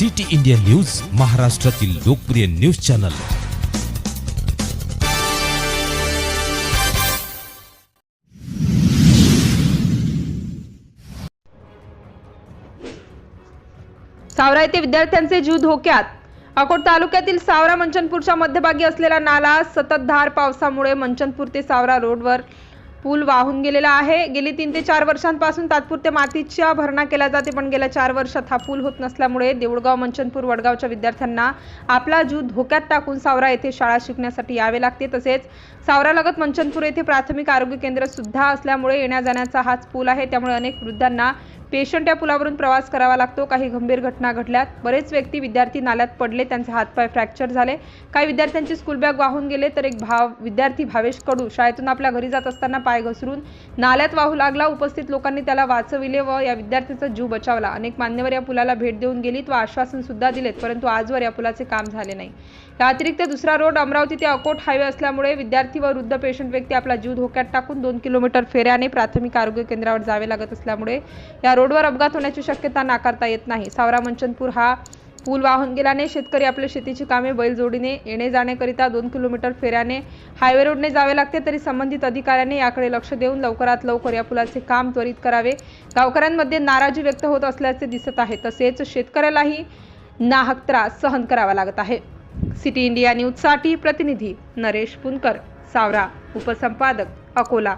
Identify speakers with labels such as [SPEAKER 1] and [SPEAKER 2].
[SPEAKER 1] City India news महाराष्ट्रातील लोकप्रिय news channel.
[SPEAKER 2] सावरा येथे विद्यार्थ्यांचे जीव धोक्यात. अकोट तालुक्यातील सावरा मंचनपूरच्या मध्यभागी असलेला नाला सततधार पावसामुळे मंचनपूर ते सावरा रोडवर पूल वाहून गेलेला आहे. गेली तीन ते चार वर्षांपासून तात्पुरत्या मातीच्या भरणा केला जाते पण गेल्या चार वर्षात हा पूल होत नसल्यामुळे देऊळगाव मंचनपूर वडगावच्या विद्यार्थ्यांना आपला जीव धोक्यात टाकून सावरा येथे शाळा शिकण्यासाठी यावे लागते. तसेच सावरालगत मंचनपूर येथे प्राथमिक आरोग्य केंद्र सुद्धा असल्यामुळे येण्या जाण्याचा हाच पूल आहे. त्यामुळे अनेक वृद्धांना पेशंट या पुलावरून प्रवास करावा लागतो. काही गंभीर घटना घडल्यात. बरेच व्यक्ती विद्यार्थी नाल्यात पडले. त्यांचे हातपाय फ्रॅक्चर झाले. काही विद्यार्थ्यांची स्कूल बॅग वाहून गेले तर एक भाव विद्यार्थी भावेश कडू शाळेतून आपल्या घरी जात असताना पाय घसरून नाल्यात वाहू लागला. उपस्थित लोकांनी त्याला वाचविले व या विद्यार्थ्याचा जीव बचावला. अनेक मान्यवर या पुलाला भेट देऊन गेलीत व आश्वासन सुद्धा दिलेत परंतु आजवर या पुलाचे काम झाले नाही. या अतिरिक्त दुसरा रोड अमरावती ते अकोट हायवे असल्यामुळे विद्यार्थी व वृद्ध पेशंट व्यक्ती आपला जीव धोक्यात टाकून दोन किलोमीटर फेऱ्याने प्राथमिक आरोग्य केंद्रावर जावे लागत असल्यामुळे या रोडवर अपघात होण्याची शक्यता नाकारता येत नाही. सावरा मंचनपूर हा पूल वाहून गेल्याने शेतकरी आपल्या शेतीची कामे बैलजोडीने येणे जाण्याकरिता दोन किलोमीटर फेऱ्याने हायवे रोडने जावे लागते तरी संबंधित अधिकाऱ्यांनी याकडे लक्ष देऊन लवकरात लवकर या पुलाचे काम त्वरित करावे. गावकऱ्यांमध्ये नाराजी व्यक्त होत असल्याचे दिसत आहे तसेच शेतकऱ्यालाही नाहक त्रास सहन करावा लागत आहे. सिटी इंडिया न्यूजसाठी प्रतिनिधी नरेश पुनकर सावरा उपसंपादक अकोला.